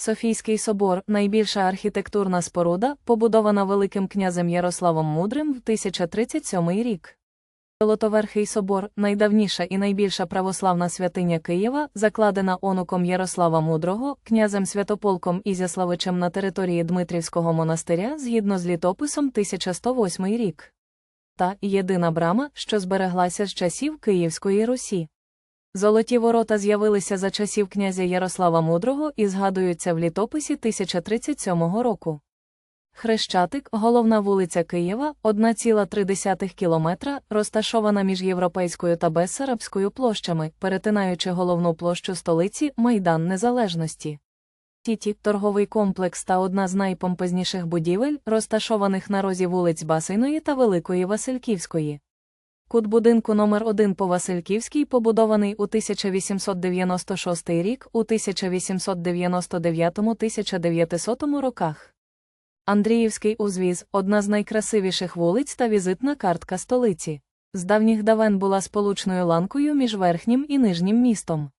Софійський собор найбільша архітектурна споруда, побудована Великим князем Ярославом Мудрим в 1037 рік. Золотоверхий собор найдавніша і найбільша православна святиня Києва, закладена онуком Ярослава Мудрого, князем Святополком Ізяславичем на території Дмитрівського монастиря згідно з літописом 1108 рік. Та єдина брама, що збереглася з часів Київської Русі. Золоті ворота з'явилися за часів князя Ярослава Мудрого і згадуються в літописі 1037 року. Хрещатик, головна вулиця Києва, 1,3 кілометра, розташована між Європейською та Бессарабською площами, перетинаючи головну площу столиці Майдан Незалежності. Тіті торговий комплекс та одна з найпомпезніших будівель, розташованих на розі вулиць Басейної та Великої Васильківської. Кут будинку номер 1 по Васильківській побудований у 1896 рік, у 1899-1900 роках. Андріївський узвіз одна з найкрасивіших вулиць та візитна картка столиці. З давніх давен була сполучною ланкою між верхнім і нижнім містом.